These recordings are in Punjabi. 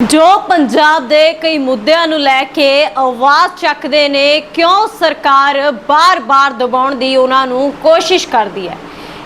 ਜੋ ਪੰਜਾਬ ਦੇ ਕਈ ਮੁੱਦਿਆਂ ਨੂੰ ਲੈ ਕੇ ਆਵਾਜ਼ ਚੱਕਦੇ ਨੇ, ਕਿਉਂ ਸਰਕਾਰ ਬਾਰ-ਬਾਰ ਦਬਾਉਣ ਦੀ ਉਹਨਾਂ ਨੂੰ ਕੋਸ਼ਿਸ਼ ਕਰਦੀ ਹੈ?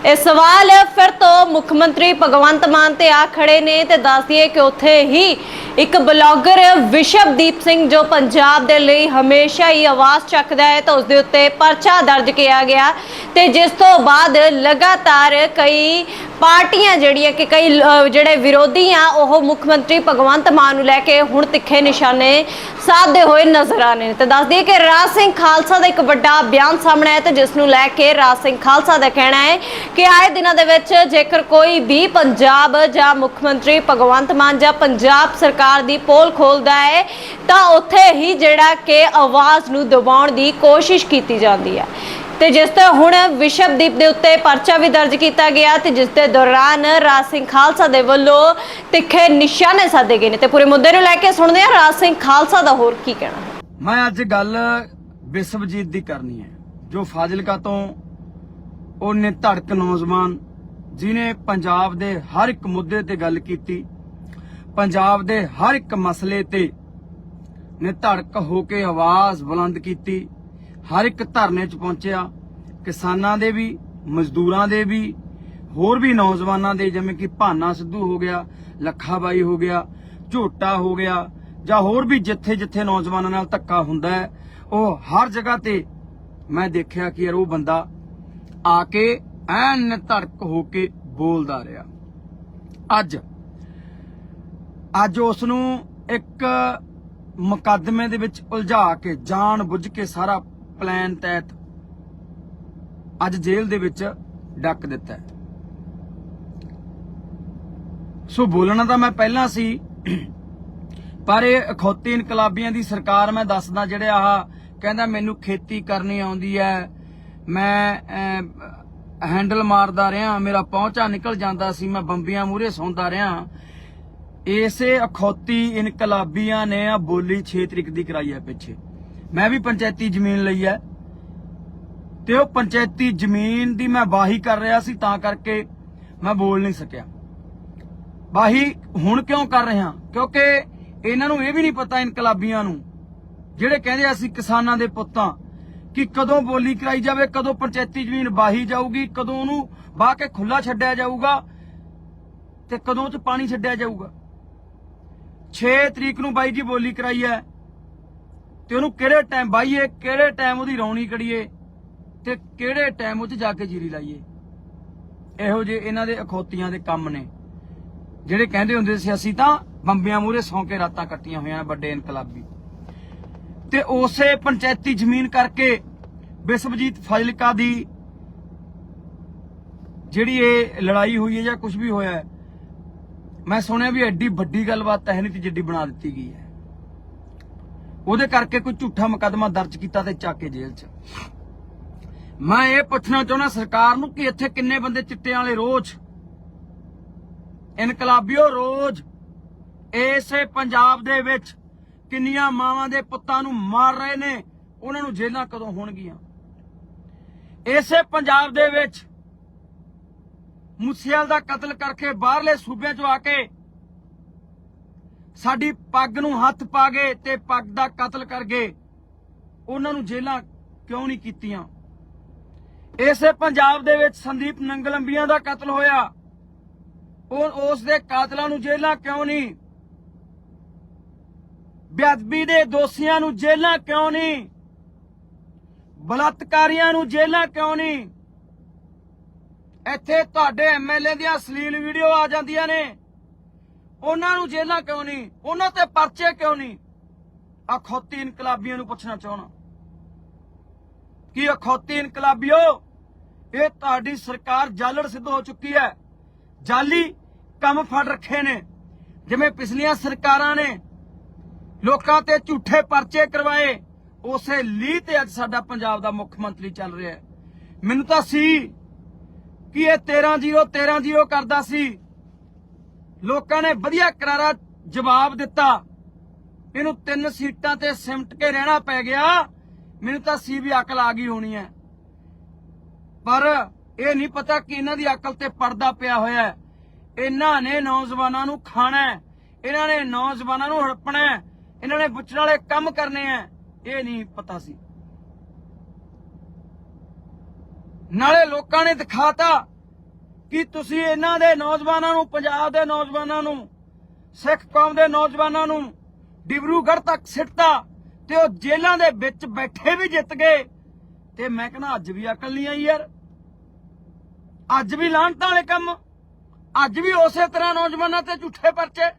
ਇਹ ਸਵਾਲ ਫਿਰ ਤੋਂ ਮੁੱਖ ਮੰਤਰੀ ਭਗਵੰਤ ਮਾਨ ਤੇ ਆ ਖੜੇ ਨੇ ਤੇ ਦੱਸ ਦਈਏ ਕਿ ਉੱਥੇ ਹੀ ਇੱਕ ਬਲੌਗਰ ਵਿਸ਼ਵਦੀਪ ਸਿੰਘ ਜੋ ਪੰਜਾਬ ਦੇ ਲਈ ਹਮੇਸ਼ਾ ਹੀ ਆਵਾਜ਼ ਚੱਕਦਾ ਹੈ ਤਾਂ ਉਸ ਦੇ ਉੱਤੇ ਪਰਚਾ ਦਰਜ ਕੀਤਾ ਗਿਆ ਤੇ ਜਿਸ ਤੋਂ ਬਾਅਦ ਲਗਾਤਾਰ ਕਈ ਪਾਰਟੀਆਂ ਜਿਹੜੀਆਂ ਕਿ ਕਈ ਜਿਹੜੇ ਵਿਰੋਧੀ ਆ, ਉਹ ਮੁੱਖ ਮੰਤਰੀ ਭਗਵੰਤ ਮਾਨ ਨੂੰ ਲੈ ਕੇ ਹੁਣ ਤਿੱਖੇ ਨਿਸ਼ਾਨੇ ਸਾਧਦੇ ਹੋਏ ਨਜ਼ਰ ਆ ਰਹੇ ਨੇ। ਤੇ ਦੱਸ ਦਈਏ ਕਿ ਰਾਜ ਸਿੰਘ ਖਾਲਸਾ ਦਾ ਇੱਕ ਵੱਡਾ ਬਿਆਨ ਸਾਹਮਣੇ ਆਇਆ ਤੇ ਜਿਸ ਨੂੰ ਲੈ ਕੇ ਰਾਜ ਸਿੰਘ ਖਾਲਸਾ ਦਾ ਕਹਿਣਾ ਹੈ ਕਿ ਆਏ ਦਿਨਾਂ ਦੇ ਵਿੱਚ ਜੇਕਰ ਕੋਈ ਵੀ ਪੰਜਾਬ ਜਾਂ ਮੁੱਖ ਮੰਤਰੀ ਭਗਵੰਤ ਮਾਨ ਜਾਂ ਪੰਜਾਬ ਸਰਕਾਰ ਦੀ ਪੋਲ ਖੋਲਦਾ ਹੈ, ਤਾਂ ਉੱਥੇ ਹੀ ਜਿਹੜਾ ਕਿ ਆਵਾਜ਼ ਨੂੰ ਦਬਾਉਣ ਦੀ ਕੋਸ਼ਿਸ਼ ਕੀਤੀ ਜਾਂਦੀ ਹੈ। ਤੇ ਜਿਸ ਤੇ ਹੁਣ ਵਿਸ਼ਵਦੀਪ ਦੇ ਉੱਤੇ ਪਰਚਾ ਵੀ ਦਰਜ ਕੀਤਾ ਗਿਆ ਤੇ ਜਿਸ ਦੇ ਦੌਰਾਨ ਰਾਜ ਸਿੰਘ ਖਾਲਸਾ ਦੇ ਵੱਲੋਂ ਤਿੱਖੇ ਨਿਸ਼ਾਨੇ ਸਾਧੇ ਗਏ ਨੇ। ਤੇ ਪੂਰੇ ਮੁੱਦੇ ਨੂੰ ਲੈ ਕੇ ਸੁਣਦੇ ਹਾਂ ਰਾਜ ਸਿੰਘ ਖਾਲਸਾ ਦਾ ਹੋਰ ਕੀ ਕਹਿਣਾ ਹੈ। ਮੈਂ ਅੱਜ ਗੱਲ ਵਿਸ਼ਵਜੀਤ ਦੀ ਕਰਨੀ ਹੈ, ਜੋ ਫਾਜ਼ਿਲਕਾ ਤੋਂ ਉਹਨੇ ਧੜਕ ਨੌਜਵਾਨ ਜਿਨੇ ਪੰਜਾਬ ਦੇ ਹਰ ਇੱਕ ਮੁੱਦੇ ਤੇ ਗੱਲ ਕੀਤੀ, ਪੰਜਾਬ ਦੇ ਹਰ ਇੱਕ ਮਸਲੇ ਤੇ ਨੇ ਧੜਕ ਹੋ ਕੇ ਆਵਾਜ਼ ਬੁਲੰਦ ਕੀਤੀ, ਹਰ ਇੱਕ ਧਰਨੇ 'ਚ ਪਹੁੰਚਿਆ, ਕਿਸਾਨਾਂ ਦੇ ਵੀ, ਮਜ਼ਦੂਰਾਂ ਦੇ ਵੀ, ਹੋਰ ਵੀ ਨੌਜਵਾਨਾਂ ਦੇ ਜਿਵੇਂ ਕਿ ਭਾਨਾ ਸਿੱਧੂ ਹੋ ਗਿਆ ਲੱਖਾ ਬਾਈ ਹੋ ਗਿਆ, ਝੋਟਾ ਹੋ ਗਿਆ ਜਾਂ ਹੋਰ ਵੀ ਜਿੱਥੇ ਜਿੱਥੇ ਨੌਜਵਾਨਾਂ ਨਾਲ ਧੱਕਾ ਹੁੰਦਾ ਹੈ, ਉਹ ਹਰ ਜਗ੍ਹਾ ਤੇ ਮੈਂ ਦੇਖਿਆ ਕਿ ਯਾਰ ਉਹ ਬੰਦਾ ਆ ਕੇ ਐਨ ਧੜਕ ਹੋ ਕੇ ਬੋਲਦਾ ਰਿਹਾ। ਅੱਜ ਅੱਜ ਉਸ ਨੂੰ ਇੱਕ ਮੁਕੱਦਮੇ ਦੇ ਵਿੱਚ ਉਲਝਾ ਕੇ, ਜਾਣ ਬੁੱਝ ਕੇ ਸਾਰਾ ਪਲਾਨ ਤਹਿਤ ਅੱਜ ਜੇਲ੍ਹ ਦੇ ਵਿੱਚ ਡੱਕ ਦਿੱਤਾ ਹੈ। ਸੋ ਬੋਲਣਾ ਤਾਂ ਮੈਂ ਪਹਿਲਾਂ ਸੀ, ਪਰ ਇਹ ਅਖੌਤੀ ਇਨਕਲਾਬੀਆਂ ਦੀ ਸਰਕਾਰ ਮੈਂ ਦੱਸਦਾ, ਜਿਹੜੇ ਆਹ ਕਹਿੰਦਾ, ਮੈਨੂੰ ਖੇਤੀ ਕਰਨੀ ਆਉਂਦੀ ਹੈ ਮੈਂ ਹੈਂਡਲ ਮਾਰਦਾ ਰਿਹਾ, ਮੇਰਾ ਪਹੁੰਚਾ ਨਿਕਲ ਜਾਂਦਾ ਸੀ, ਮੈਂ ਬੰਬੀਆਂ ਮੂਹਰੇ ਸੌਂਦਾ ਰਿਹਾ। ਇਸੇ ਅਖੌਤੀ ਇਨਕਲਾਬੀਆਂ ਨੇ ਆ ਬੋਲੀ 6 ਤਰੀਕ ਦੀ ਕਰਾਈ ਹੈ ਪਿੱਛੇ। ਮੈਂ ਵੀ ਪੰਚਾਇਤੀ ਜ਼ਮੀਨ ਲਈ ਹੈ। ਤੇ ਉਹ ਪੰਚਾਇਤੀ ਜ਼ਮੀਨ ਦੀ ਮੈਂ ਵਾਹੀ ਕਰ ਰਿਹਾ ਸੀ, ਤਾਂ ਕਰਕੇ ਮੈਂ ਬੋਲ ਨਹੀਂ ਸਕਿਆ। ਵਾਹੀ ਹੁਣ ਕਿਉਂ ਕਰ ਰਿਹਾ? ਕਿਉਂਕਿ ਇਹਨਾਂ ਨੂੰ ਇਹ ਵੀ ਨਹੀਂ ਪਤਾ ਇਨਕਲਾਬੀਆਂ ਨੂੰ, ਜਿਹੜੇ ਕਹਿੰਦੇ ਅਸੀਂ ਕਿਸਾਨਾਂ ਦੇ ਪੁੱਤਾਂ ਕਿ ਕਦੋਂ ਬੋਲੀ ਕਰਾਈ ਜਾਵੇ, ਕਦੋਂ ਪੰਚਾਇਤੀ ਜ਼ਮੀਨ ਵਾਹੀ ਜਾਊਗੀ, ਕਦੋਂ ਉਹਨੂੰ ਬਾਹ ਕੇ ਖੁੱਲਾ ਛੱਡਿਆ ਜਾਊਗਾ ਤੇ ਕਦੋਂ ਚ ਪਾਣੀ ਛੱਡਿਆ ਜਾਊਗਾ। 6 ਤਰੀਕ ਨੂੰ ਬਾਈ ਜੀ ਬੋਲੀ ਕਰਾਈ ਹੈ ਤੇ ਉਹਨੂੰ ਕਿਹੜੇ ਟਾਈਮ ਬਾਈਏ ਕਿਹੜੇ ਟਾਈਮ ਉਹਦੀ ਰੌਣੀ ਕੜੀਏ ਤੇ ਕਿਹੜੇ ਟਾਈਮ ਉਹ 'ਚ ਜਾ ਕੇ ਜੀਰੀ ਲਾਈਏ। ਇਹੋ ਜਿਹੇ ਇਹਨਾਂ ਦੇ ਅਖੌਤੀਆਂ ਦੇ ਕੰਮ ਨੇ। ਜਿਹੜੇ ਕਹਿੰਦੇ ਹੁੰਦੇ ਸੀ, ਅਸੀਂ ਤਾਂ ਬੰਬਿਆਂ ਮੂਹਰੇ ਸੌਂ ਕੇ ਰਾਤਾਂ ਕੱਟੀਆਂ ਹੋਈਆਂ ਵੱਡੇ ਇਨਕਲਾਬੀ। ਤੇ ਉਸੇ ਪੰਚਾਇਤੀ ਜ਼ਮੀਨ ਕਰਕੇ ਵਿਸ਼ਵਜੀਤ ਫਾਜ਼ਿਲਕਾ ਦੀ ਜਿਹੜੀ ਇਹ ਲੜਾਈ ਹੋਈ ਹੈ ਜਾਂ ਕੁਝ ਵੀ ਹੋਇਆ ਹੈ, ਮੈਂ ਸੁਣਿਆ ਵੀ ਐਡੀ ਵੱਡੀ ਗੱਲਬਾਤ ਹੈ ਨਹੀਂ ਤੇ ਜਿੱਡੀ ਬਣਾ ਦਿੱਤੀ ਗਈ ਹੈ। ਉਹਦੇ ਕਰਕੇ ਕੋਈ ਝੂਠਾ ਮੁਕੱਦਮਾ ਦਰਜ ਕੀਤਾ ਤੇ ਚੱਕ ਕੇ ਜੇਲ੍ਹ 'ਚ। ਮੈਂ ਇਹ ਪੁੱਛਣਾ ਚਾਹੁੰਦਾ, ਸਰਕਾਰ ਨੂੰ ਕਿ ਇੱਥੇ ਕਿੰਨੇ ਬੰਦੇ ਚਿੱਟੇ ਵਾਲੇ ਰੋਜ਼? ਇਨਕਲਾਬੀਓ ਰੋਜ਼। ਇਸੇ ਪੰਜਾਬ ਦੇ ਵਿੱਚ ਕਿੰਨੀਆਂ ਮਾਵਾਂ ਦੇ ਪੁੱਤਾਂ ਨੂੰ ਮਾਰ ਰਹੇ ਨੇ, ਉਹਨਾਂ ਨੂੰ ਜੇਲ੍ਹਾਂ ਕਦੋਂ ਹੋਣਗੀਆਂ? ਇਸੇ ਪੰਜਾਬ ਦੇ ਵਿੱਚ ਮੁਸਿਆਲ ਦਾ ਕਤਲ ਕਰਕੇ ਬਾਹਰਲੇ ਸੂਬਿਆਂ 'ਚੋਂ ਆ ਕੇ ਸਾਡੀ ਪੱਗ ਨੂੰ ਹੱਥ ਪਾ ਗਏ ਤੇ ਪੱਗ ਦਾ ਕਤਲ ਕਰ ਗਏ ਉਹਨਾਂ ਨੂੰ ਜੇਲ੍ਹਾਂ ਕਿਉਂ ਨਹੀਂ ਕੀਤੀਆਂ? ਇਸੇ ਪੰਜਾਬ ਦੇ ਵਿੱਚ ਸੰਦੀਪ ਨੰਗਲੰਬੀਆਂ ਦਾ ਕਤਲ ਹੋਇਆ। ਉਹ ਉਸ ਦੇ ਕਾਤਲਾਂ ਨੂੰ ਜੇਲ੍ਹਾਂ ਕਿਉਂ ਨਹੀਂ? ਬੇਅਦਬੀ ਦੇ ਦੋਸ਼ੀਆਂ ਨੂੰ ਜੇਲ੍ਹਾਂ ਕਿਉਂ ਨਹੀਂ? ਬਲਾਤਕਾਰੀਆਂ ਨੂੰ ਜੇਲ੍ਹਾਂ ਕਿਉਂ ਨਹੀਂ? ਇੱਥੇ ਤੁਹਾਡੇ ਐਮਐਲਏ ਦੀਆਂ ਅਸ਼ਲੀਲ ਵੀਡੀਓ ਆ ਜਾਂਦੀਆਂ ਨੇ। ਉਹਨਾਂ ਨੂੰ ਜੇਲ੍ਹਾਂ ਕਿਉਂ ਨਹੀਂ? ਉਹਨਾਂ ਤੇ ਪਰਚੇ ਕਿਉਂ ਨਹੀਂ? ਅਖੌਤੀ ਇਨਕਲਾਬੀਆਂ ਨੂੰ ਪੁੱਛਣਾ ਚਾਹਣਾ ਕਿ ਅਖੌਤੀ ਇਨਕਲਾਬੀਓ? ਇਹ ਤੁਹਾਡੀ ਸਰਕਾਰ ਜਾਲੜ ਸਿੱਧ ਹੋ ਚੁੱਕੀ ਹੈ। ਜਾਲੀ ਕੰਮ ਫੜ ਰੱਖੇ ਨੇ। ਜਿਵੇਂ ਪਿਛਲੀਆਂ ਸਰਕਾਰਾਂ ਨੇ ਲੋਕਾਂ ਤੇ ਝੂਠੇ ਪਰਚੇ ਕਰਵਾਏ। ਉਸੇ ਲੀਹ ਤੇ ਅੱਜ ਸਾਡਾ ਪੰਜਾਬ ਦਾ ਮੁੱਖ ਮੰਤਰੀ ਚੱਲ ਰਿਹਾ ਹੈ। ਮੈਨੂੰ ਤਾਂ ਸੀ ਕਿ ਇਹ 13-0 13-0 ਕਰਦਾ ਸੀ। ਲੋਕਾਂ ਨੇ ਵਧੀਆ ਕਰਾਰਾ ਜਵਾਬ ਦਿੱਤਾ। ਇਹਨੂੰ ਤਿੰਨ ਸੀਟਾਂ ਤੇ ਸਿਮਟ ਕੇ ਰਹਿਣਾ ਪੈ ਗਿਆ। ਮੈਨੂੰ ਤਾਂ ਸੀ ਵੀ ਅਕਲ ਆ ਗਈ ਹੋਣੀ ਹੈ। ਪਰ ਇਹ ਨਹੀਂ ਪਤਾ ਕਿ ਇਹਨਾਂ ਦੀ ਅਕਲ ਤੇ ਪਰਦਾ ਪਿਆ ਹੋਇਆ ਹੈ। ਇਹਨਾਂ ਨੇ ਨੌਜਵਾਨਾਂ ਨੂੰ ਖਾਣਾ ਹੈ। ਇਹਨਾਂ ਨੇ ਨੌਜਵਾਨਾਂ ਨੂੰ ਹੜਪਣਾ ਹੈ, ਇਹਨਾਂ ਨੇ ਬੁੱਚਣ ਵਾਲੇ ਕੰਮ ਕਰਨੇ ਆ, ਇਹ ਨਹੀਂ ਪਤਾ ਸੀ। ਨਾਲੇ ਲੋਕਾਂ ਨੇ ਦਿਖਾਤਾ ਕਿ ਤੁਸੀਂ ਇਹਨਾਂ ਦੇ ਨੌਜਵਾਨਾਂ ਨੂੰ, ਪੰਜਾਬ ਦੇ ਨੌਜਵਾਨਾਂ ਨੂੰ, ਸਿੱਖ ਕੌਮ ਦੇ ਨੌਜਵਾਨਾਂ ਨੂੰ ਡਿਬਰੂਗੜ੍ਹ ਤੱਕ ਸਿੱਟਤਾ ਤੇ ਉਹ ਜੇਲ੍ਹਾਂ ਦੇ ਵਿੱਚ ਬੈਠੇ ਵੀ ਜਿੱਤ ਗਏ। ਤੇ ਮੈਂ ਕਹਿੰਦਾ, ਅੱਜ ਵੀ ਅਕਲ ਨਹੀਂ ਆਈ ਯਾਰ। ਅੱਜ ਵੀ ਲਾਂਟਾਂ ਵਾਲੇ ਕੰਮ, ਅੱਜ ਵੀ ਉਸੇ ਤਰ੍ਹਾਂ ਨੌਜਵਾਨਾਂ ਤੇ ਝੂਠੇ ਪਰਚੇ।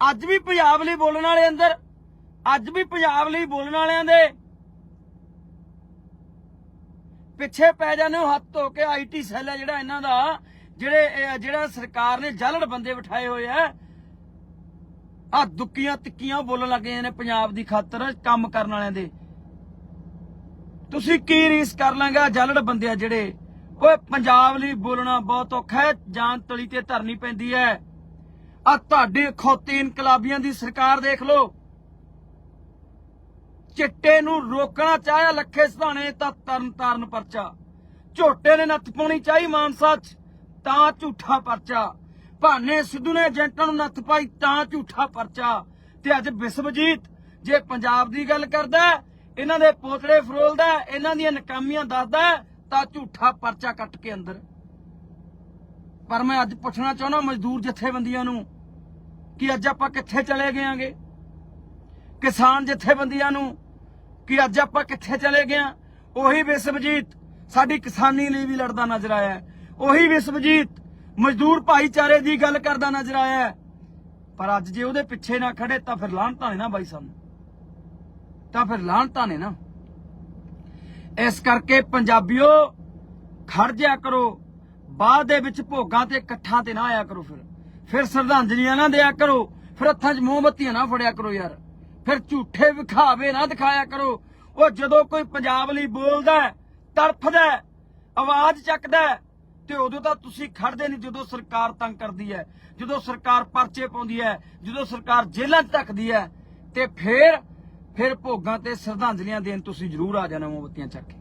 ਅੱਜ ਵੀ ਪੰਜਾਬ ਲਈ ਬੋਲਣ ਵਾਲੇ ਅੰਦਰ, ਅੱਜ ਵੀ ਪੰਜਾਬ ਲਈ ਬੋਲਣ ਵਾਲਿਆਂ ਦੇ। ਪਿੱਛੇ ਪੈ ਜਾਂਦੇ ਹੋ, ਹੱਥ ਧੋ ਕੇ ਆਈਟੀ ਸੈੱਲ ਹੈ ਜਿਹੜਾ ਇਹਨਾਂ ਦਾ, ਜਿਹੜੇ ਜਿਹੜਾ ਸਰਕਾਰ ਨੇ ਜਲੜ ਬੰਦੇ ਬਿਠਾਏ ਹੋਏ ਆ। ਆ ਦੁੱਕੀਆਂ ਤਿੱਕੀਆਂ ਬੋਲਣ ਲੱਗੇ ਨੇ ਪੰਜਾਬ ਦੀ ਖਾਤਰ, ਕੰਮ ਕਰਨ ਵਾਲਿਆਂ ਦੇ। ਤੁਸੀਂ ਕੀ ਰੀਸ ਕਰ ਲਾਂਗਾ ਜਲੜ ਬੰਦੇ ਆ ਜਿਹੜੇ? ਓਏ, ਪੰਜਾਬ ਲਈ ਬੋਲਣਾ ਬਹੁਤ ਔਖਾ ਹੈ, ਜਾਨ ਤਲੀ ਤੇ ਧਰਨੀ ਪੈਂਦੀ ਹੈ। ਆ ਤੁਹਾਡੇ ਖੋਤੀ ਇਨਕਲਾਬੀਆਂ ਦੀ ਸਰਕਾਰ ਦੇਖ ਲਓ। ਚਿੱਟੇ ਨੂੰ ਰੋਕਣਾ ਚਾਹਿਆ ਲੱਖੇ ਸਧਾਣੇ ਤਾਂ ਤਰਨ ਤਾਰਨ ਪਰਚਾ। ਝੋਟੇ ਨੇ ਨੱਥ ਪਾਉਣੀ ਚਾਹੀ ਮਾਨਸਾ ਚ, ਤਾਂ ਝੂਠਾ ਪਰਚਾ। ਭਾਨੇ ਸਿੱਧੂ ਨੇ ਏਜੰਟਾਂ ਨੂੰ ਨੱਥ ਪਾਈ, ਤਾਂ ਝੂਠਾ ਪਰਚਾ। ਤੇ ਅੱਜ ਵਿਸ਼ਵਜੀਤ ਜੇ ਪੰਜਾਬ ਦੀ ਗੱਲ ਕਰਦਾ, ਇਹਨਾਂ ਦੇ ਪੋਤੜੇ ਫਰੋਲਦਾ, ਇਹਨਾਂ ਦੀਆਂ ਨਕਾਮੀਆਂ ਦੱਸਦਾ, ਤਾਂ ਝੂਠਾ ਪਰਚਾ ਕੱਟ ਕੇ ਅੰਦਰ। ਪਰ ਮੈਂ ਅੱਜ ਪੁੱਛਣਾ ਚਾਹੁੰਦਾ ਮਜ਼ਦੂਰ ਜਥੇਬੰਦੀਆਂ ਨੂੰ ਕਿ ਅੱਜ ਆਪਾਂ ਕਿੱਥੇ ਚਲੇ ਗਏਾਂਗੇ ਕਿਸਾਨ ਜਥੇਬੰਦੀਆਂ ਨੂੰ ਕਿ ਅੱਜ ਆਪਾਂ ਕਿੱਥੇ ਚਲੇ ਗਏ ਆਂ ਉਹੀ ਵਿਸ਼ਵਜੀਤ ਸਾਡੀ ਕਿਸਾਨੀ ਲਈ ਵੀ ਲੜਦਾ ਨਜ਼ਰ ਆਇਆ ਉਹੀ ਵਿਸ਼ਵਜੀਤ ਮਜ਼ਦੂਰ ਭਾਈਚਾਰੇ ਦੀ ਗੱਲ ਕਰਦਾ ਨਜ਼ਰ ਆਇਆ ਪਰ ਅੱਜ ਜੇ ਉਹਦੇ ਪਿੱਛੇ ਨਾ ਖੜੇ ਤਾਂ ਫਿਰ ਲਾਹਨਤਾਂ ਨੇ ਨਾ ਬਾਈ ਸਾਨੂੰ। ਤਾਂ ਫਿਰ ਲਾਹਨਤਾਂ ਨੇ ਨਾ। ਇਸ ਕਰਕੇ ਪੰਜਾਬੀਓ ਖੜ ਜਿਆ ਕਰੋ। ਬਾਅਦ ਦੇ ਵਿੱਚ ਭੋਗਾਂ ਤੇ ਇਕੱਠਾਂ ਤੇ ਨਾ ਆਇਆ ਕਰੋ ਫਿਰ। ਫਿਰ ਸ਼ਰਧਾਂਜਲੀਆਂ ਨਾ ਦਿਆ ਕਰੋ। ਫਿਰ ਹੱਥਾਂ 'ਚ ਮੋਮਬੱਤੀਆਂ ਨਾ ਫੜਿਆ ਕਰੋ ਯਾਰ। ਫਿਰ ਝੂਠੇ ਵਿਖਾਵੇ ਨਾ ਦਿਖਾਇਆ ਕਰੋ। ਉਹ ਜਦੋਂ ਕੋਈ ਪੰਜਾਬ ਲਈ ਬੋਲਦਾ ਤੜਫਦਾ ਆਵਾਜ਼ ਚੱਕਦਾ ਤੇ ਉਦੋਂ ਤਾਂ ਤੁਸੀਂ ਖੜਦੇ ਨਹੀਂ, ਜਦੋਂ ਸਰਕਾਰ ਤੰਗ ਕਰਦੀ ਹੈ, ਜਦੋਂ ਸਰਕਾਰ ਪਰਚੇ ਪਾਉਂਦੀ ਹੈ, ਜਦੋਂ ਸਰਕਾਰ ਜੇਲ੍ਹਾਂ 'ਚ ਧੱਕਦੀ ਹੈ, ਤੇ ਫਿਰ ਫਿਰ ਭੋਗਾਂ ਤੇ ਸ਼ਰਧਾਂਜਲੀਆਂ ਦੇਣ ਤੁਸੀਂ ਜ਼ਰੂਰ ਆ ਜਾਣਾ ਮੋਮਬੱਤੀਆਂ ਚੱਕ ਕੇ।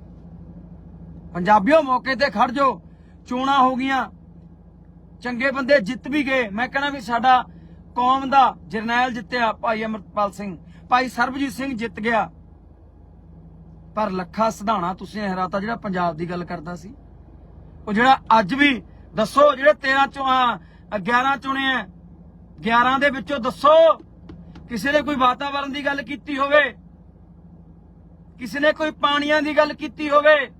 ਪੰਜਾਬੀਓ ਮੌਕੇ ਤੇ ਖੜ ਜਾਓ। ਚੋਣਾਂ ਹੋ ਗਈਆਂ। ਚੰਗੇ ਬੰਦੇ ਜਿੱਤ ਵੀ ਗਏ। ਮੈਂ ਕਹਿੰਦਾ ਵੀ ਸਾਡਾ ਕੌਮ ਦਾ ਜਰਨੈਲ ਜਿੱਤਿਆ ਭਾਈ ਅਮਰਪਾਲ ਸਿੰਘ। ਭਾਈ ਸਰਬਜੀਤ ਸਿੰਘ ਜਿੱਤ ਗਿਆ। ਪਰ ਲੱਖਾ ਸਿਧਾਣਾ ਤੁਸੀਂ ਹਰਾਤਾ ਜਿਹੜਾ ਪੰਜਾਬ ਦੀ ਗੱਲ ਕਰਦਾ ਸੀ। ਉਹ ਜਿਹੜਾ ਅੱਜ ਵੀ ਦੱਸੋ ਜਿਹੜੇ 13 ਚੋਂ ਆ, 11 ਚੁਣੇ ਆ 11 ਦੇ ਵਿੱਚੋਂ ਦੱਸੋ ਕਿਸੇ ਨੇ ਕੋਈ ਵਾਤਾਵਰਣ ਦੀ ਗੱਲ ਕੀਤੀ ਹੋਵੇ? ਕਿਸੇ ਨੇ ਕੋਈ ਪਾਣੀਆਂ ਦੀ ਗੱਲ ਕੀਤੀ ਹੋਵੇ?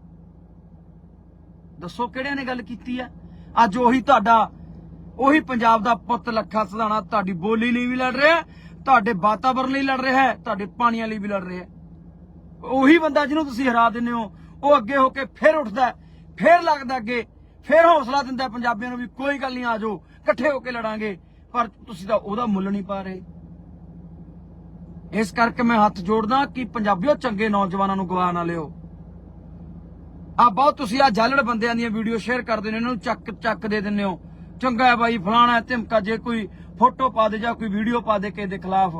ਦੱਸੋ ਕਿਹੜਿਆਂ ਨੇ ਗੱਲ ਕੀਤੀ ਆ? ਅੱਜ ਉਹੀ ਤੁਹਾਡਾ ਉਹੀ ਪੰਜਾਬ ਦਾ ਪੁੱਤ ਲੱਖਾ ਸਧਾਣਾ ਤੁਹਾਡੀ ਬੋਲੀ ਲਈ ਵੀ ਲੜ ਰਿਹਾ ਤੁਹਾਡੇ ਵਾਤਾਵਰਣ ਲਈ ਲੜ ਰਿਹਾ ਹੈ ਤੁਹਾਡੇ ਪਾਣੀਆਂ ਲਈ ਵੀ ਲੜ ਰਿਹਾ ਹੈ। ਉਹੀ ਬੰਦਾ ਜਿਹਨੂੰ ਤੁਸੀਂ ਹਰਾ ਦਿੰਦੇ ਹੋ ਉਹ ਅੱਗੇ ਹੋ ਕੇ ਫਿਰ ਉੱਠਦਾ ਹੈ, ਫਿਰ ਲੱਗਦਾ ਅੱਗੇ ਫਿਰ ਹੌਸਲਾ ਦਿੰਦਾ ਪੰਜਾਬੀਆਂ ਨੂੰ ਵੀ ਕੋਈ ਗੱਲ ਨਹੀਂ ਆਜੋ ਇਕੱਠੇ ਹੋ ਕੇ ਲੜਾਂਗੇ। ਪਰ ਤੁਸੀਂ ਤਾਂ ਉਹਦਾ ਮੁੱਲ ਨਹੀਂ ਪਾ ਰਹੇ। ਇਸ ਕਰਕੇ ਮੈਂ ਹੱਥ ਜੋੜਦਾ ਕਿ ਪੰਜਾਬੀਓ ਚੰਗੇ ਨੌਜਵਾਨਾਂ ਨੂੰ ਗਵਾ ਨਾ ਲਿਓ। ਆ ਬਹੁਤ ਤੁਸੀਂ ਆ ਜਾਲੜ ਬੰਦਿਆਂ ਦੀਆਂ ਵੀਡੀਓ ਸ਼ੇਅਰ ਕਰਦੇ ਨੇ, ਇਹਨਾਂ ਨੂੰ ਚੱਕ ਚੱਕ ਦੇ ਦਿੰਦੇ ਹੋ। ਚੰਗਾ ਹੈ ਬਾਈ, ਫਲਾਣਾ ਧਮਕਾ ਜੇ ਕੋਈ ਫੋਟੋ ਪਾ ਦੇ ਜਾਂ ਕੋਈ ਵੀਡੀਓ ਪਾ ਦੇ ਕਿਸੇ ਦੇ ਖਿਲਾਫ।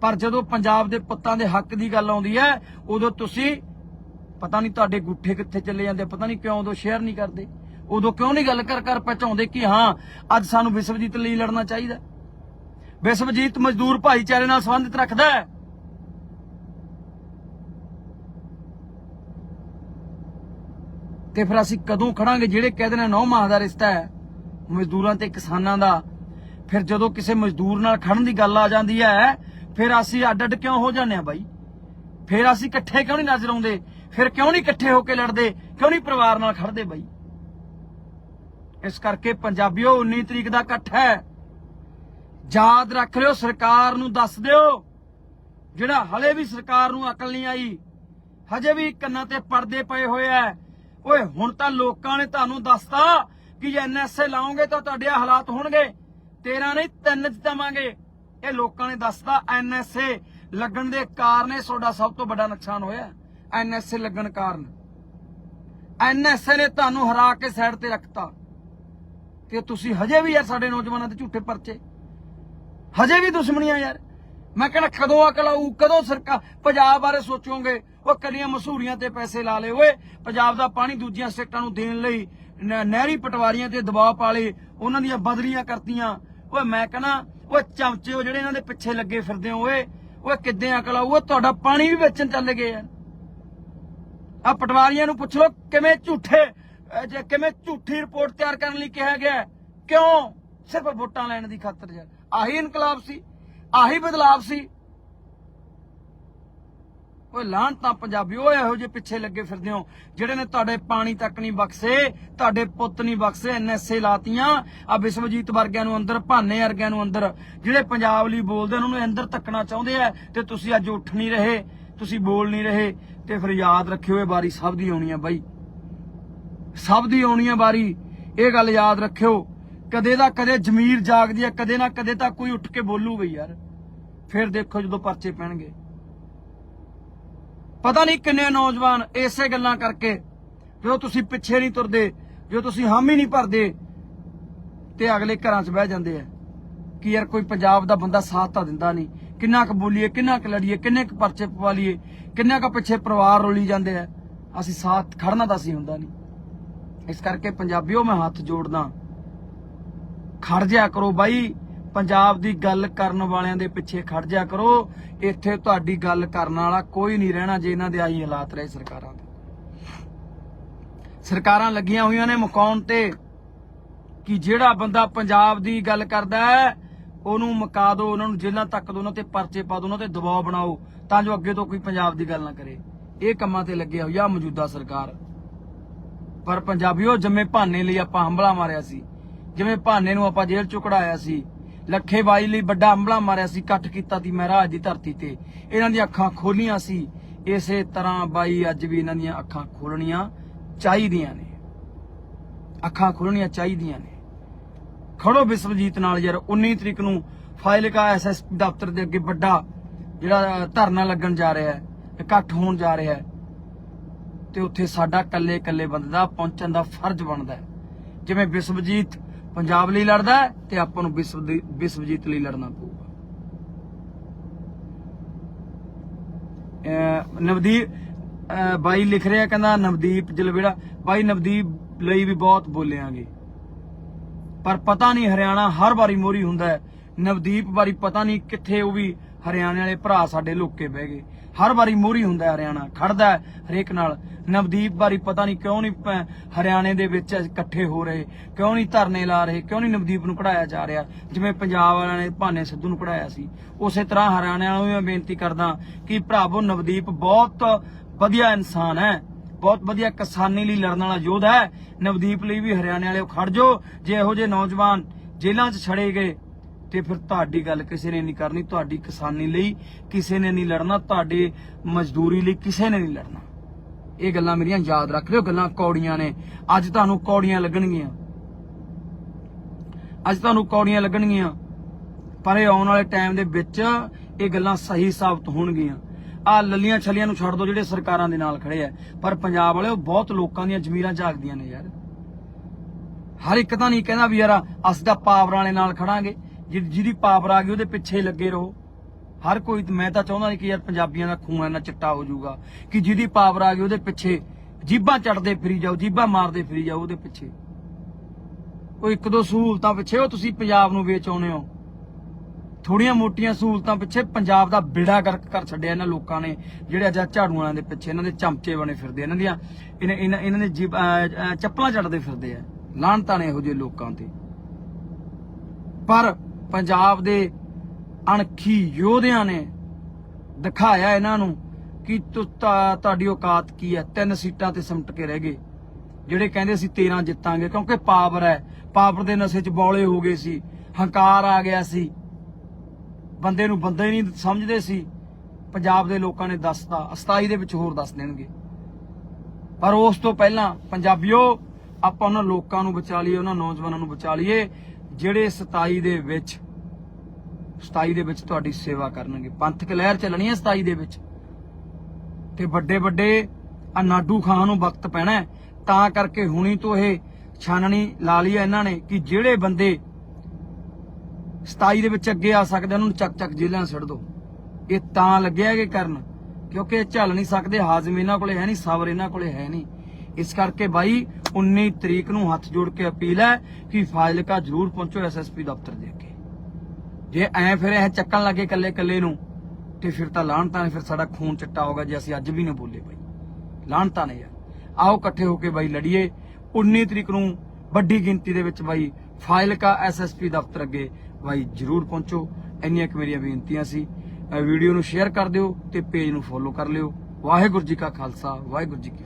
ਪਰ ਜਦੋਂ ਪੰਜਾਬ ਦੇ ਪੁੱਤਾਂ ਦੇ ਹੱਕ ਦੀ ਗੱਲ ਆਉਂਦੀ ਹੈ, ਉਦੋਂ ਤੁਸੀਂ ਪਤਾ ਨਹੀਂ ਤੁਹਾਡੇ ਗੁੱਠੇ ਕਿੱਥੇ ਚੱਲੇ ਜਾਂਦੇ, ਪਤਾ ਨਹੀਂ ਕਿਉਂ ਉਦੋਂ ਸ਼ੇਅਰ ਨਹੀਂ ਕਰਦੇ। ਉਦੋਂ ਕਿਉਂ ਨਹੀਂ ਗੱਲ ਕਰ ਕਰ ਪਹੁੰਚਾਉਂਦੇ ਕਿ ਹਾਂ, ਅੱਜ ਸਾਨੂੰ ਵਿਸ਼ਵਜੀਤ ਲਈ ਲੜਨਾ ਚਾਹੀਦਾ। ਵਿਸ਼ਵਜੀਤ ਮਜ਼ਦੂਰ ਭਾਈਚਾਰੇ ਨਾਲ ਸੰਬੰਧਿਤ ਰੱਖਦਾ ਹੈ। ਤੇ ਫਿਰ ਅਸੀਂ ਕਦੋਂ ਖੜਾਂਗੇ? ਜਿਹੜੇ ਕਹਿ ਦੇਣਾ ਨੌ ਮਾਹ ਦਾ ਰਿਸ਼ਤਾ ਹੈ, ਮਜ਼ਦੂਰਾਂ ਤੇ ਕਿਸਾਨਾਂ ਦਾ। ਫਿਰ ਜਦੋਂ ਕਿਸੇ ਮਜ਼ਦੂਰ ਨਾਲ ਖੜਨ ਦੀ ਗੱਲ ਆ ਜਾਂਦੀ ਹੈ, ਫਿਰ ਅਸੀਂ ਅੱਡ ਅੱਡ ਕਿਉਂ ਹੋ ਜਾਂਦੇ ਆ ਬਾਈ? ਫਿਰ ਅਸੀਂ ਇਕੱਠੇ ਕਿਉਂ ਨਹੀਂ ਨਜ਼ਰ ਆਉਂਦੇ? ਫਿਰ ਕਿਉਂ ਨਹੀਂ ਇਕੱਠੇ ਹੋ ਕੇ ਲੜਦੇ? ਕਿਉਂ ਨਹੀਂ ਪਰਿਵਾਰ ਨਾਲ ਖੜਦੇ ਬਾਈ? ਇਸ ਕਰਕੇ ਪੰਜਾਬੀਓ 19 ਤਰੀਕ ਦਾ ਇਕੱਠ ਹੈ। ਯਾਦ ਰੱਖ ਲਿਓ, ਸਰਕਾਰ ਨੂੰ ਦੱਸ ਦਿਓ। ਜਿਹੜਾ ਹਲੇ ਵੀ ਸਰਕਾਰ ਨੂੰ ਅਕਲ ਨਹੀਂ ਆਈ, ਹਜੇ ਵੀ ਕੰਨਾਂ ਤੇ ਪਰਦੇ ਪਏ ਹੋਏ ਐ ਓਏ, ਹੁਣ ਤਾਂ ਲੋਕਾਂ ਨੇ ਤੁਹਾਨੂੰ ਦੱਸਤਾ ਕਿ ਜੇ ਐਨਐਸਏ ਲਾਓਗੇ ਤਾਂ ਤੁਹਾਡੇ ਹਾਲਾਤ ਹੋਣਗੇ। 13 ਨਹੀਂ 3 ਚ ਇਹ ਲੋਕਾਂ ਨੇ ਦੱਸਤਾ ਐਨਐਸਏ ਲੱਗਣ ਦੇ ਕਾਰਨ ਇਹ ਤੁਹਾਡਾ ਸਭ ਤੋਂ ਵੱਡਾ ਨੁਕਸਾਨ ਹੋਇਆ। ਐਨਐਸਏ ਲੱਗਣ ਕਾਰਨ। ਐਨਐਸਏ ਨੇ ਤੁਹਾਨੂੰ ਹਰਾ ਕੇ ਸਾਈਡ ਤੇ ਰੱਖਤਾ। ਤੇ ਤੁਸੀਂ ਹਜੇ ਵੀ ਯਾਰ ਸਾਡੇ ਨੌਜਵਾਨਾਂ ਦੇ ਝੂਠੇ ਪਰਚੇ। ਹਜੇ ਵੀ ਦੁਸ਼ਮਣੀਆਂ ਯਾਰ। ਮੈਂ ਕਹਿੰਦਾ, ਕਦੋਂ ਅਕਲ ਆਊ, ਕਦੋਂ ਸਰਕਾਰ ਪੰਜਾਬ ਬਾਰੇ ਸੋਚੋਗੇ? ਉਹ ਕੱਲੀਆਂ ਮਸੂਰੀਆਂ ਤੇ ਪੈਸੇ ਲਾ ਲਏ ਓਏ। ਪੰਜਾਬ ਦਾ ਪਾਣੀ ਦੂਜੀਆਂ ਸਟੇਟਾਂ ਨੂੰ ਦੇਣ ਲਈ ਨਹਿਰੀ ਪਟਵਾਰੀਆਂ ਤੇ ਦਬਾਅ ਪਾ ਲਏ। ਉਹਨਾਂ ਦੀਆਂ ਬਦਲੀਆਂ ਕਰਤੀਆਂ। ਓਏ ਮੈਂ ਕਹਣਾ ਓਏ ਚਮਚੇ ਉਹ ਜਿਹੜੇ ਇਹਨਾਂ ਦੇ ਪਿੱਛੇ ਲੱਗੇ ਫਿਰਦੇ ਹੋ ਓਏ ਓਏ ਕਿੱਦਾਂ ਅਕਲ ਆਊ? ਤੁਹਾਡਾ ਪਾਣੀ ਵੀ ਵੇਚਣ ਚੱਲ ਗਏ ਯਾਰ ਆ ਪਟਵਾਰੀਆਂ ਨੂੰ ਪੁੱਛ ਲਓ ਕਿਵੇਂ ਝੂਠੇ ਜੇ ਕਿਵੇਂ ਝੂਠੀ ਰਿਪੋਰਟ ਤਿਆਰ ਕਰਨ ਲਈ ਕਿਹਾ ਗਿਆ ਕਿਉਂ? ਸਿਰਫ ਵੋਟਾਂ ਲੈਣ ਦੀ ਖਾਤਰ ਯਾਰ। ਆਹੀ ਇਨਕਲਾਬ ਸੀ, ਆਹੀ ਬਦਲਾਵ ਸੀ। ਓਏ ਲਾਹਣ ਤਾਂ ਪੰਜਾਬੀ, ਓਏ ਇਹੋ ਜਿਹੇ ਪਿੱਛੇ ਲੱਗੇ ਫਿਰਦੇ ਹੋ, ਜਿਹੜੇ ਨੇ ਤੁਹਾਡੇ ਪਾਣੀ ਤੱਕ ਨਹੀਂ ਬਖਸ਼ੇ, ਤੁਹਾਡੇ ਪੁੱਤ ਨਹੀਂ ਬਖਸ਼ੇ ਐਨਐਸਏ ਲਾਤੀਆਂ, ਆ ਵਿਸ਼ਵਜੀਤ ਵਰਗਿਆਂ ਨੂੰ ਅੰਦਰ, ਭਾਨੇ ਵਰਗਿਆਂ ਨੂੰ ਅੰਦਰ, ਜਿਹੜੇ ਪੰਜਾਬ ਲਈ ਬੋਲਦੇ ਉਹਨਾਂ ਨੂੰ ਅੰਦਰ ਤੱਕਣਾ ਚਾਹੁੰਦੇ ਆ, ਤੇ ਤੁਸੀਂ ਅੱਜ ਉੱਠ ਨਹੀਂ ਰਹੇ, ਤੁਸੀਂ ਬੋਲ ਨਹੀਂ ਰਹੇ, ਤੇ ਫਿਰ ਯਾਦ ਰੱਖਿਓ ਇਹ ਵਾਰੀ ਸਭ ਦੀ ਆਉਣੀ ਆ ਬਾਈ। ਸਭ ਦੀ ਆਉਣੀ ਆ ਵਾਰੀ, ਇਹ ਗੱਲ ਯਾਦ ਰੱਖਿਓ, ਕਦੇ ਦਾ ਕਦੇ ਜ਼ਮੀਰ ਜਾਗਦੀ ਆ, ਕਦੇ ਨਾ ਕਦੇ ਤਾਂ ਕੋਈ ਉੱਠ ਕੇ ਬੋਲੂਗਾ ਹੀ ਯਾਰ। ਫਿਰ ਦੇਖੋ ਜਦੋਂ ਪਰਚੇ ਪੈਣਗੇ। ਪਤਾ ਨਹੀਂ ਕਿੰਨੇ ਨੌਜਵਾਨ ਇਸੇ ਗੱਲਾਂ ਕਰਕੇ ਜਦੋਂ ਤੁਸੀਂ ਪਿੱਛੇ ਨਹੀਂ ਤੁਰਦੇ ਜਦੋਂ ਤੁਸੀਂ ਹਾਮੀ ਨਹੀਂ ਭਰਦੇ, ਤੇ ਅਗਲੇ ਘਰਾਂ 'ਚ ਬਹਿ ਜਾਂਦੇ ਆ। ਕਿ ਯਾਰ ਕੋਈ ਪੰਜਾਬ ਦਾ ਬੰਦਾ ਸਾਥ ਤਾਂ ਦਿੰਦਾ ਨਹੀਂ। ਕਿੰਨਾ ਕੁ ਬੋਲੀਏ, ਕਿੰਨਾ ਕੁ ਲੜੀਏ, ਕਿੰਨੇ ਕੁ ਪਰਚੇ ਪਵਾ ਲਈਏ, ਕਿੰਨਾ ਕੁ ਪਿੱਛੇ ਪਰਿਵਾਰ ਰੋਲੀ ਜਾਂਦੇ ਆ। ਅਸੀਂ ਸਾਥ ਖੜਨਾ ਤਾਂ ਅਸੀਂ ਹੁੰਦਾ ਨਹੀਂ। ਇਸ ਕਰਕੇ ਪੰਜਾਬੀਓ ਮੈਂ ਹੱਥ ਜੋੜਦਾ। ਖੜ ਜਿਆ ਕਰੋ ਬਾਈ। ਪੰਜਾਬ ਦੀ ਗੱਲ ਕਰਨ ਵਾਲਿਆਂ ਦੇ ਪਿੱਛੇ ਖੜ ਜਾ ਕਰੋ। ਇੱਥੇ ਤੁਹਾਡੀ ਗੱਲ ਕਰਨ ਵਾਲਾ ਕੋਈ ਨਹੀਂ ਰਹਿਣਾ ਜੇ ਇਹਨਾਂ ਦੇ ਆਹੀ ਹਾਲਾਤ ਰਹੇ ਸਰਕਾਰਾਂ ਦੇ। ਸਰਕਾਰਾਂ ਲੱਗੀਆਂ ਹੋਈਆਂ ਨੇ ਮੁਕਾਉਣ ਤੇ ਕਿ ਜਿਹੜਾ ਬੰਦਾ ਪੰਜਾਬ ਦੀ ਗੱਲ ਕਰਦਾ ਹੈ, ਉਹਨੂੰ ਮੁਕਾ ਦਿਓ ਉਹਨਾਂ ਨੂੰ ਜੇਲ੍ਹਾਂ ਤੱਕ ਦੋ, ਉਹਨਾਂ ਤੇ ਪਰਚੇ ਪਾ ਦਿਓ ਉਹਨਾਂ ਤੇ ਦਬਾਅ ਬਣਾਓ, ਤਾਂ ਜੋ ਅੱਗੇ ਤੋਂ ਕੋਈ ਪੰਜਾਬ ਦੀ ਗੱਲ ਨਾ ਕਰੇ। ਇਹ ਕੰਮਾਂ ਤੇ ਲੱਗਿਆ ਹੋਇਆ ਮੌਜੂਦਾ ਸਰਕਾਰ। ਪਰ ਪੰਜਾਬੀਓ ਜੰਮੇ ਭਾਨੇ ਲਈ ਆਪਾਂ ਹੰਬਲਾ ਮਾਰਿਆ ਸੀ, ਜਿਵੇਂ ਭਾਨੇ ਨੂੰ ਆਪਾਂ ਜੇਲ੍ਹ ਚੋਂ ਕਢਾਇਆ ਸੀ ਲੱਖੇ ਬਾਈ ਲਈ ਵੱਡਾ ਹੰਬਲਾ ਮਾਰਿਆ ਸੀ, ਇਕੱਠ ਕੀਤਾ ਸੀ ਮਹਾਰਾਜ ਦੀ ਧਰਤੀ ਤੇ। ਇਹਨਾਂ ਦੀਆਂ ਅੱਖਾਂ ਖੋਲੀਆਂ ਸੀ। ਇਸੇ ਤਰ੍ਹਾਂ ਬਾਈ ਅੱਜ ਵੀ ਇਹਨਾਂ ਦੀਆਂ ਅੱਖਾਂ ਖੋਲਣੀਆਂ ਚਾਹੀਦੀਆਂ ਨੇ। ਅੱਖਾਂ ਖੋਲਣੀਆਂ ਚਾਹੀਦੀਆਂ ਨੇ। ਖੜੋ ਵਿਸ਼ਵਜੀਤ ਨਾਲ ਯਾਰ 19 ਤਰੀਕ ਨੂੰ ਫਾਈਲਕਾ ਐਸਐਸਪੀ ਦਫ਼ਤਰ ਦੇ ਅੱਗੇ ਵੱਡਾ ਜਿਹੜਾ ਧਰਨਾ ਲੱਗਣ ਜਾ ਰਿਹਾ ਹੈ, ਇਕੱਠ ਹੋਣ ਜਾ ਰਿਹਾ ਹੈ। ਤੇ ਉੱਥੇ ਸਾਡਾ ਕੱਲੇ ਕੱਲੇ ਬੰਦੇ ਦਾ ਪਹੁੰਚਣ ਦਾ ਫਰਜ਼ ਬਣਦਾ ਹੈ। ਜਿਵੇਂ ਵਿਸ਼ਵਜੀਤ ਪੰਜਾਬ ਲਈ ਲੜਦਾ ਤੇ ਆਪਾਂ ਨੂੰ ਵਿਸ਼ਵ ਦੀ- ਵਿਸ਼ਵਜੀਤ ਲਈ ਲੜਨਾ ਪਊਗਾ। ਨਵਦੀਪ, ਅਹ ਬਾਈ ਲਿਖ ਰਿਹਾ ਕਹਿੰਦਾ, ਨਵਦੀਪ ਜਲਵੇੜਾ, ਬਾਈ ਨਵਦੀਪ ਲਈ ਵੀ ਬਹੁਤ ਬੋਲਿਆਂਗੇ। ਪਰ ਪਤਾ ਨਹੀਂ ਹਰਿਆਣਾ ਹਰ ਵਾਰੀ ਮੋਰੀ ਹੁੰਦਾ ਹੈ। ਨਵਦੀਪ ਵਾਰੀ ਪਤਾ ਨਹੀਂ ਕਿੱਥੇ ਉਹ ਵੀ ਹਰਿਆਣੇ ਵਾਲੇ ਭਰਾ ਸਾਡੇ ਲੋਕੇ ਬਹਿ ਗਏ। ਹਰ ਵਾਰੀ ਮੋਰੀ ਹੁੰਦਾ ਹਰਿਆਣਾ ਖੜਦਾ ਹਰੇਕ ਨਾਲ। ਨਵਦੀਪ ਵਾਰੀ ਪਤਾ ਨਹੀਂ ਕਿਉਂ ਨਹੀਂ ਹਰਿਆਣੇ ਦੇ ਵਿੱਚ ਇਕੱਠੇ ਹੋ ਰਹੇ, ਕਿਉਂ ਨਹੀਂ ਧਰਨੇ ਲਾ ਰਹੇ, ਕਿਉਂ ਨਹੀਂ ਨਵਦੀਪ ਨੂੰ ਕਢਾਇਆ ਜਾ ਰਿਹਾ, ਜਿਵੇਂ ਪੰਜਾਬ ਵਾਲਿਆਂ ਨੇ ਭਾਨੇ ਸਿੱਧੂ ਨੂੰ ਕਢਾਇਆ ਸੀ। ਉਸੇ ਤਰ੍ਹਾਂ ਹਰਿਆਣੇ ਵਾਲਿਆਂ ਨੂੰ ਵੀ ਮੈਂ ਬੇਨਤੀ ਕਰਦਾ ਕਿ ਭਰਾਵੋ, ਨਵਦੀਪ ਬਹੁਤ ਵਧੀਆ ਇਨਸਾਨ ਹੈ, ਬਹੁਤ ਵਧੀਆ ਕਿਸਾਨੀ ਲਈ ਲੜਨ ਵਾਲਾ ਯੋਧਾ ਹੈ। ਨਵਦੀਪ ਲਈ ਵੀ ਹਰਿਆਣੇ ਵਾਲਿਓ ਖੜ ਜੋ ਜੇ ਇਹੋ ਜਿਹੇ ਨੌਜਵਾਨ ਜੇਲ੍ਹਾਂ 'ਚ ਛੜੇ ਗਏ ਤੇ ਫਿਰ ਤੁਹਾਡੀ ਗੱਲ ਕਿਸੇ ਨੇ ਨਹੀਂ ਕਰਨੀ, ਤੁਹਾਡੀ ਕਿਸਾਨੀ ਲਈ ਕਿਸੇ ਨੇ ਨਹੀਂ ਲੜਨਾ, ਤੁਹਾਡੇ ਮਜ਼ਦੂਰੀ ਲਈ ਕਿਸੇ ਨੇ ਨਹੀਂ ਲੜਨਾ। ਇਹ ਗੱਲਾਂ ਮੇਰੀਆਂ ਯਾਦ ਰੱਖ ਲਿਓ, ਗੱਲਾਂ ਕੌੜੀਆਂ ਨੇ। ਅੱਜ ਤੁਹਾਨੂੰ ਕੌੜੀਆਂ ਲੱਗਣਗੀਆਂ। ਅੱਜ ਤੁਹਾਨੂੰ ਕੌੜੀਆਂ ਲੱਗਣਗੀਆਂ। ਪਰ ਇਹ ਆਉਣ ਵਾਲੇ ਟਾਈਮ ਦੇ ਵਿੱਚ ਇਹ ਗੱਲਾਂ ਸਹੀ ਸਾਬਤ ਹੋਣਗੀਆਂ। ਆ ਲੱਲੀਆਂ ਛਲੀਆਂ ਨੂੰ ਛੱਡ ਦੋ ਜਿਹੜੇ ਸਰਕਾਰਾਂ ਦੇ ਨਾਲ ਖੜੇ ਆ। ਪਰ ਪੰਜਾਬ ਵਾਲੇ ਉਹ ਬਹੁਤ ਲੋਕਾਂ ਦੀਆਂ ਜ਼ਮੀਰਾਂ ਜਾਗਦੀਆਂ ਨੇ ਯਾਰ। ਹਰ ਇੱਕ ਤਾਂ ਨਹੀਂ ਕਹਿੰਦਾ ਵੀ ਯਾਰ, ਅਸੀਂ ਤਾਂ ਪਾਵਰ ਵਾਲੇ ਨਾਲ ਖੜਾਂਗੇ। ਜਿਹਦੀ ਪਾਵਰ ਆ ਗਈ ਉਹਦੇ ਪਿੱਛੇ ਲੱਗੇ ਰਹੋ। ਹਰ ਕੋਈ, ਮੈਂ ਤਾਂ ਚਾਹੁੰਦਾ ਨਹੀਂ ਕਿ ਯਾਰ ਪੰਜਾਬੀਆਂ ਦਾ ਖੂਨ ਇੰਨਾ ਚਿੱਟਾ ਹੋ ਜਾਊਗਾ ਕਿ ਜਿਹਦੀ ਪਾਵਰ ਆ ਗਈ ਉਹਦੇ ਪਿੱਛੇ ਜੀਬਾਂ ਚੜਦੇ ਫਿਰੀ ਜਾਓ, ਜੀਬਾਂ ਮਾਰਦੇ ਫਿਰੀ ਜਾਓ ਉਹਦੇ ਪਿੱਛੇ। ਉਹ ਇੱਕ ਦੋ ਸਹੂਲਤਾਂ ਪਿੱਛੇ, ਉਹ ਤੁਸੀਂ ਪੰਜਾਬ ਨੂੰ ਵੇਚ ਆਉਨੇ ਹੋ। ਥੋੜੀਆਂ ਮੋਟੀਆਂ ਸਹੂਲਤਾਂ ਪਿੱਛੇ ਪੰਜਾਬ ਦਾ ਬੇੜਾ ਗਰਕ ਕਰ ਛੱਡਿਆ ਇਹਨਾਂ ਲੋਕਾਂ ਨੇ, ਜਿਹੜੇ ਅੱਜ ਆਹ ਝਾੜੂ ਵਾਲਿਆਂ ਦੇ ਪਿੱਛੇ, ਇਹਨਾਂ ਦੇ ਚਮਚੇ ਬਣੇ ਫਿਰਦੇ ਇਹਨਾਂ ਦੀਆਂ, ਇਹਨਾਂ ਇਹਨਾਂ ਇਹਨਾਂ ਦੇ ਜੀਬ- ਚੱਪਲਾਂ ਚੜਦੇ ਫਿਰਦੇ ਆ। ਲਾਹਨਤਾਂ ਨੇ ਇਹੋ ਜਿਹੇ ਲੋਕਾਂ ਤੇ। ਪਰ ਪੰਜਾਬ ਦੇ ਅਣਖੀ ਯੋਧਿਆਂ ਨੇ ਦਿਖਾਇਆ ਇਹਨਾਂ ਨੂੰ ਕਿ ਤੁਹਾਡੀ ਔਕਾਤ ਕੀ ਹੈ? ਤਿੰਨ ਸੀਟਾਂ ਤੇ ਸਿਮਟ ਕੇ ਰਹਿ ਗਏ, ਜਿਹੜੇ ਕਹਿੰਦੇ ਸੀ 13 ਜਿੱਤਾਂਗੇ, ਕਿਉਂਕਿ ਪਾਵਰ ਹੈ। ਪਾਵਰ ਦੇ ਨਸ਼ੇ 'ਚ ਬੌਲੇ ਹੋ ਗਏ ਸੀ, ਹੰਕਾਰ ਆ ਗਿਆ ਸੀ। ਬੰਦੇ ਨੂੰ ਬੰਦਾ ਹੀ ਨਹੀਂ ਸਮਝਦੇ ਸੀ। ਪੰਜਾਬ ਦੇ ਲੋਕਾਂ ਨੇ ਦੱਸਤਾ 27 ਦੇ ਵਿੱਚ ਹੋਰ ਦੱਸ ਦੇਣਗੇ। ਪਰ ਉਸ ਤੋਂ ਪਹਿਲਾਂ ਪੰਜਾਬੀਓ, ਆਪਾਂ ਉਹਨਾਂ ਲੋਕਾਂ ਨੂੰ ਬਚਾ ਲਈਏ, ਉਹਨਾਂ ਨੌਜਵਾਨਾਂ ਨੂੰ ਬਚਾ ਲਈਏ। ਜਿਹੜੇ 27 ਦੇ ਵਿੱਚ 27 ਦੇ ਵਿੱਚ ਤੁਹਾਡੀ ਸੇਵਾ ਕਰਨਗੇ। ਪੰਥਕ ਲਹਿਰ ਚੱਲਣੀ ਹੈ 27 ਦੇ ਵਿੱਚ। ਤੇ ਵੱਡੇ ਵੱਡੇ ਅਨਾਡੂ ਨਾਡੂ ਖਾਨ ਨੂੰ ਵਕਤ ਪੈਣਾ ਤਾਂ ਕਰਕੇ ਹੁਣੀ ਤੋਂ ਇਹ ਛਾਨਣੀ ਲਾ ਲਈ ਹੈ ਇਹਨਾਂ ਨੇ ਕਿ ਜਿਹੜੇ ਬੰਦੇ 27 ਦੇ ਵਿੱਚ ਅੱਗੇ ਆ ਸਕਦੇ ਉਹਨਾਂ ਨੂੰ ਚੱਕ ਚੱਕ ਜੇਲ੍ਹਾਂ 'ਚ ਦੋ ਇਹ ਤਾਂ ਲੱਗਿਆ ਕਿ ਕਰਨ, ਕਿਉਂਕਿ ਇਹ ਝੱਲ ਨਹੀਂ ਸਕਦੇ, ਹਾਜ਼ਮ ਇਹਨਾਂ ਕੋਲੇ ਹੈ ਨਹੀਂ, ਸਬਰ ਇਹਨਾਂ ਕੋਲੇ ਹੈ ਨਹੀਂ। ਇਸ ਕਰਕੇ ਬਾਈ 19 ਤਰੀਕ ਨੂੰ ਹੱਥ ਜੋੜ ਕੇ ਅਪੀਲ ਹੈ ਕਿ ਫਾਜ਼ਿਲਕਾ ਜ਼ਰੂਰ ਪਹੁੰਚੋ ਐਸਐਸਪੀ ਦਫ਼ਤਰ ਦੇ ਅੱਗੇ। ਜੇ ਐ ਫਿਰ ਇਹ ਚੱਕਣ ਲੱਗੇ ਕੱਲੇ ਕੱਲੇ ਨੂੰ, ਤੇ ਫਿਰ ਤਾਂ ਲਾਹਣਤਾਂ ਨੇ ਫਿਰ ਸਾਡਾ ਖੂਨ ਚਿੱਟਾ ਹੋਗਾ ਜੇ ਅਸੀਂ ਅੱਜ ਵੀ ਨਾ ਬੋਲੇ ਬਾਈ। ਲਾਹਣਤਾਂ ਨੇ ਯਾਰ। ਆਓ ਇਕੱਠੇ ਹੋ ਕੇ ਬਾਈ ਲੜੀਏ। 19 ਤਰੀਕ ਨੂੰ ਵੱਡੀ ਗਿਣਤੀ ਦੇ ਵਿੱਚ ਬਾਈ ਫਾਈਲਕਾ ਐਸਐਸਪੀ ਦਫ਼ਤਰ ਅੱਗੇ ਬਾਈ ਜਰੂਰ ਪਹੁੰਚੋ। ਇੰਨੀਆਂ ਕੁ ਮੇਰੀਆਂ ਬੇਨਤੀਆਂ ਸੀ। ਵੀਡੀਓ ਨੂੰ ਸ਼ੇਅਰ ਕਰ ਦਿਓ ਤੇ ਪੇਜ ਨੂੰ ਫੋਲੋ ਕਰ ਲਿਓ। ਵਾਹਿਗੁਰੂ ਜੀ ਕਾ ਖਾਲਸਾ, ਵਾਹਿਗੁਰੂ ਜੀ ਕੀ